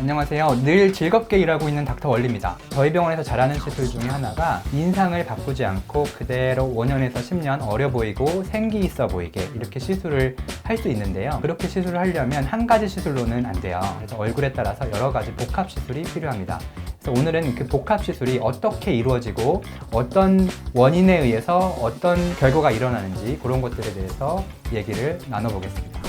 안녕하세요. 늘 즐겁게 일하고 있는 닥터 원리입니다. 저희 병원에서 잘하는 시술 중에 하나가 인상을 바꾸지 않고 그대로 5년에서 10년 어려 보이고 생기 있어 보이게 이렇게 시술을 할 수 있는데요. 그렇게 시술을 하려면 한 가지 시술로는 안 돼요. 그래서 얼굴에 따라서 여러 가지 복합 시술이 필요합니다. 그래서 오늘은 그 복합 시술이 어떻게 이루어지고 어떤 원인에 의해서 어떤 결과가 일어나는지 그런 것들에 대해서 얘기를 나눠보겠습니다.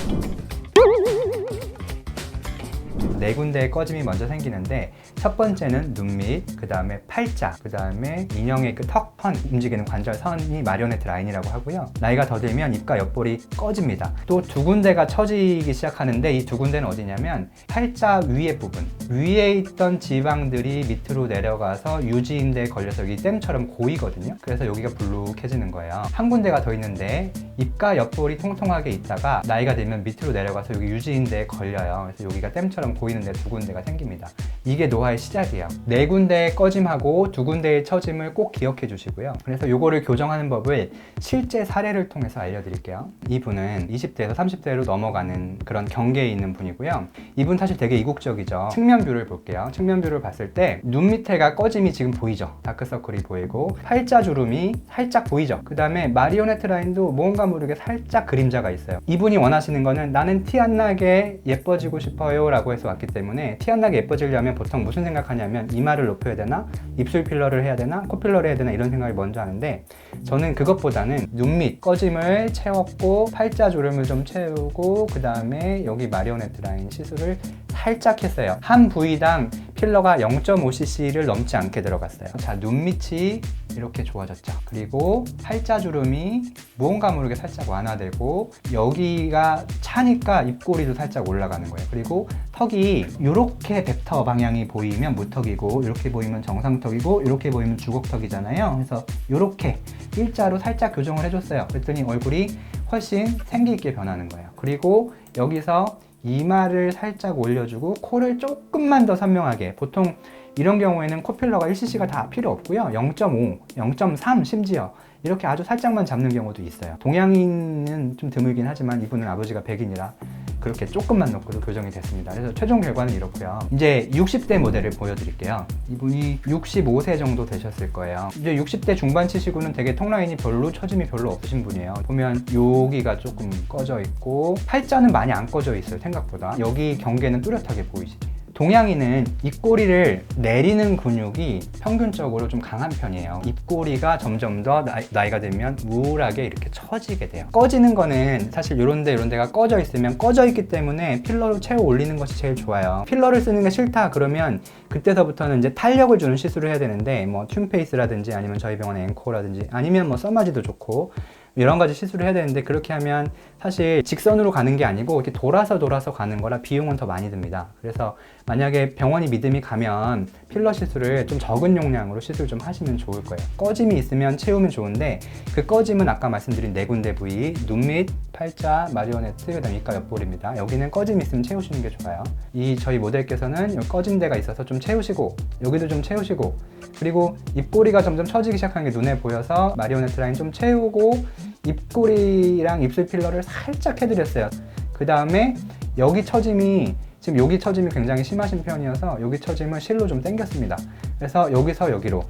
네 군데의 꺼짐이 먼저 생기는데 첫 번째는 눈 밑, 그 다음에 팔자, 그 다음에 인형의 그 턱선 움직이는 관절선이 마리오네트 라인이라고 하고요. 나이가 더 들면 입과 옆볼이 꺼집니다. 또 두 군데가 처지기 시작하는데 이 두 군데는 어디냐면 팔자 위에 부분, 위에 있던 지방들이 밑으로 내려가서 유지인대에 걸려서 여기 댐처럼 고이거든요. 그래서 여기가 불룩해지는 거예요. 한 군데가 더 있는데 입과 옆볼이 통통하게 있다가 나이가 들면 밑으로 내려가서 여기 유지인대에 걸려요. 그래서 여기가 댐처럼 고이는데 두 군데가 생깁니다. 이게 노화의 시작이에요. 네 군데의 꺼짐하고 두 군데의 처짐을 꼭 기억해 주시고요. 그래서 요거를 교정하는 법을 실제 사례를 통해서 알려드릴게요. 이분은 20대에서 30대로 넘어가는 그런 경계에 있는 분이고요. 이분 사실 되게 이국적이죠. 측면뷰를 볼게요. 측면뷰를 봤을 때 눈 밑에가 꺼짐이 지금 보이죠. 다크서클이 보이고 팔자 주름이 살짝 보이죠. 그 다음에 마리오네트 라인도 뭔가 모르게 살짝 그림자가 있어요. 이분이 원하시는 거는 나는 티 안 나게 예뻐지고 싶어요 라고 해서 왔기 때문에 티 안 나게 예뻐지려면 보통 무슨 생각하냐면 이마를 높여야 되나? 입술 필러를 해야 되나? 코 필러를 해야 되나? 이런 생각을 먼저 하는데 저는 그것보다는 눈 밑 꺼짐을 채웠고 팔자 주름을 좀 채우고 그 다음에 여기 마리오네트 라인 시술을 살짝 했어요. 한 부위당 필러가 0.5cc를 넘지 않게 들어갔어요. 자, 눈 밑이 이렇게 좋아졌죠. 그리고 팔자 주름이 무언가 모르게 살짝 완화되고 여기가 차니까 입꼬리도 살짝 올라가는 거예요. 그리고 턱이 이렇게 벡터 방향이 보이면 무턱이고 이렇게 보이면 정상턱이고 이렇게 보이면 주걱턱이잖아요. 그래서 이렇게 일자로 살짝 교정을 해줬어요. 그랬더니 얼굴이 훨씬 생기 있게 변하는 거예요. 그리고 여기서 이마를 살짝 올려주고 코를 조금만 더 선명하게. 보통 이런 경우에는 코필러가 1cc가 다 필요 없고요. 0.5, 0.3 심지어 이렇게 아주 살짝만 잡는 경우도 있어요. 동양인은 좀 드물긴 하지만 이분은 아버지가 백인이라 그렇게 조금만 넣고도 교정이 됐습니다. 그래서 최종 결과는 이렇고요. 이제 60대 모델을 보여드릴게요. 이분이 65세 정도 되셨을 거예요. 이제 60대 중반 치시고는 되게 턱라인이 별로 처짐이 별로 없으신 분이에요. 보면 여기가 조금 꺼져 있고 팔자는 많이 안 꺼져 있어요 생각보다. 여기 경계는 뚜렷하게 보이시죠 동양인은 입꼬리를 내리는 근육이 평균적으로 좀 강한 편이에요. 입꼬리가 점점 더 나이, 가 들면 우울하게 이렇게 처지게 돼요. 꺼지는 거는 사실 이런데 이런 데가 꺼져 있으면 꺼져 있기 때문에 필러로 채워 올리는 것이 제일 좋아요. 필러를 쓰는 게 싫다 그러면 그때서부터는 이제 탄력을 주는 시술을 해야 되는데 뭐 튠페이스라든지 아니면 저희 병원의 앵코라든지 아니면 뭐 써마지도 좋고 여러 가지 시술을 해야 되는데 그렇게 하면 사실 직선으로 가는 게 아니고 이렇게 돌아서 돌아서 가는 거라 비용은 더 많이 듭니다. 그래서 만약에 병원이 믿음이 가면 필러 시술을 좀 적은 용량으로 시술 좀 하시면 좋을 거예요. 꺼짐이 있으면 채우면 좋은데 그 꺼짐은 아까 말씀드린 네 군데 부위, 눈 밑, 팔자, 마리오네트, 그다음 입가 옆볼입니다. 여기는 꺼짐이 있으면 채우시는 게 좋아요. 이 저희 모델께서는 이 꺼진 데가 있어서 좀 채우시고 여기도 좀 채우시고 그리고 입꼬리가 점점 처지기 시작하는 게 눈에 보여서 마리오네트 라인 좀 채우고 입꼬리랑 입술 필러를 살짝 해드렸어요. 그 다음에 여기 처짐이 지금 여기 처짐이 굉장히 심하신 편이어서 여기 처짐을 실로 좀 당겼습니다. 그래서 여기서 여기로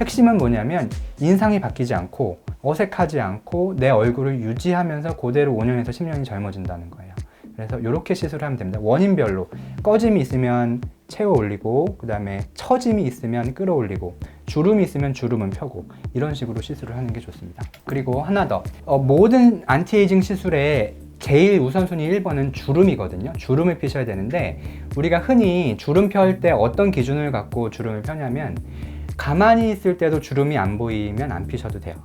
핵심은 뭐냐면 인상이 바뀌지 않고 어색하지 않고 내 얼굴을 유지하면서 그대로 5년에서 10년이 젊어진다는 거예요. 그래서 이렇게 시술을 하면 됩니다. 원인별로 꺼짐이 있으면 채워 올리고 그 다음에 처짐이 있으면 끌어올리고 주름이 있으면 주름은 펴고 이런 식으로 시술을 하는 게 좋습니다. 그리고 하나 더 어, 모든 안티에이징 시술에 제일 우선순위 1번은 주름이거든요. 주름을 피셔야 되는데 우리가 흔히 주름 펼 때 어떤 기준을 갖고 주름을 펴냐면 가만히 있을 때도 주름이 안 보이면 안 피셔도 돼요.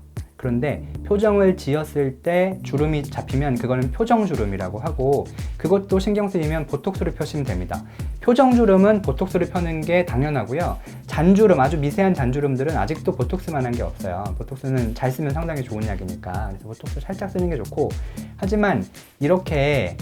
그런데 표정을 지었을 때 주름이 잡히면 그거는 표정 주름이라고 하고 그것도 신경 쓰이면 보톡스를 펴시면 됩니다. 표정 주름은 보톡스를 펴는 게 당연하고요. 잔주름 아주 미세한 잔주름들은 아직도 보톡스만한 게 없어요. 보톡스는 잘 쓰면 상당히 좋은 약이니까 그래서 보톡스 살짝 쓰는 게 좋고 하지만 이렇게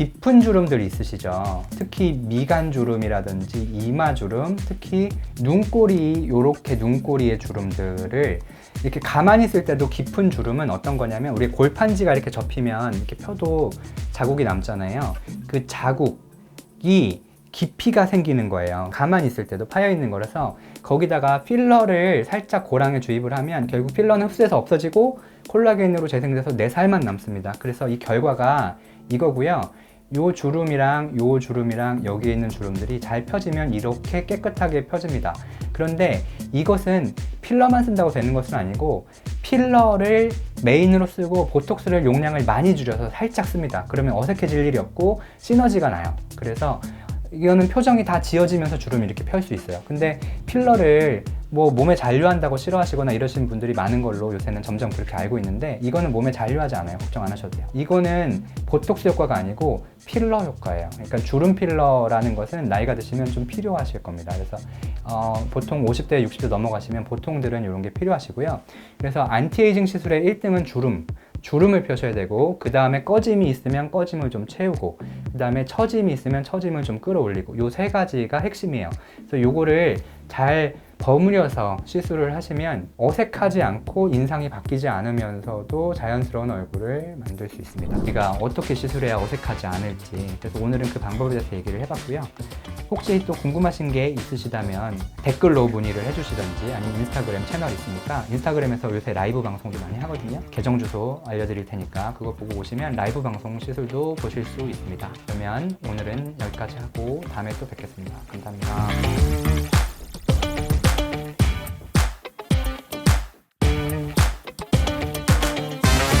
깊은 주름들이 있으시죠. 특히 미간 주름이라든지 이마 주름, 특히 눈꼬리 요렇게 눈꼬리의 주름들을 이렇게 가만히 있을 때도 깊은 주름은 어떤 거냐면 우리 골판지가 이렇게 접히면 이렇게 펴도 자국이 남잖아요. 그 자국이 깊이가 생기는 거예요. 가만히 있을 때도 파여 있는 거라서 거기다가 필러를 살짝 고랑에 주입을 하면 결국 필러는 흡수해서 없어지고 콜라겐으로 재생돼서 내 살만 남습니다. 그래서 이 결과가 이거고요. 요 주름이랑 요 주름이랑 여기 있는 주름들이 잘 펴지면 이렇게 깨끗하게 펴집니다. 그런데 이것은 필러만 쓴다고 되는 것은 아니고 필러를 메인으로 쓰고 보톡스를 용량을 많이 줄여서 살짝 씁니다. 그러면 어색해질 일이 없고 시너지가 나요. 그래서 이거는 표정이 다 지어지면서 주름이 이렇게 펼 수 있어요. 근데 필러를 뭐 몸에 잔류한다고 싫어하시거나 이러시는 분들이 많은 걸로 요새는 점점 그렇게 알고 있는데 이거는 몸에 잔류하지 않아요. 걱정 안 하셔도 돼요. 이거는 보톡스 효과가 아니고 필러 효과예요. 그러니까 주름 필러라는 것은 나이가 드시면 좀 필요하실 겁니다. 그래서 어, 보통 50대, 60대 넘어가시면 보통들은 이런 게 필요하시고요. 그래서 안티에이징 시술의 1등은 주름. 주름을 펴셔야 되고 그 다음에 꺼짐이 있으면 꺼짐을 좀 채우고 그 다음에 처짐이 있으면 처짐을 좀 끌어올리고 요 세 가지가 핵심이에요. 그래서 요거를 잘 버무려서 시술을 하시면 어색하지 않고 인상이 바뀌지 않으면서도 자연스러운 얼굴을 만들 수 있습니다. 우리가 어떻게 시술해야 어색하지 않을지 그래서 오늘은 그 방법에 대해서 얘기를 해봤고요. 혹시 또 궁금하신 게 있으시다면 댓글로 문의를 해주시던지 아니면 인스타그램 채널 있으니까 인스타그램에서 요새 라이브 방송도 많이 하거든요. 계정 주소 알려드릴 테니까 그거 보고 오시면 라이브 방송 시술도 보실 수 있습니다. 그러면 오늘은 여기까지 하고 다음에 또 뵙겠습니다. 감사합니다.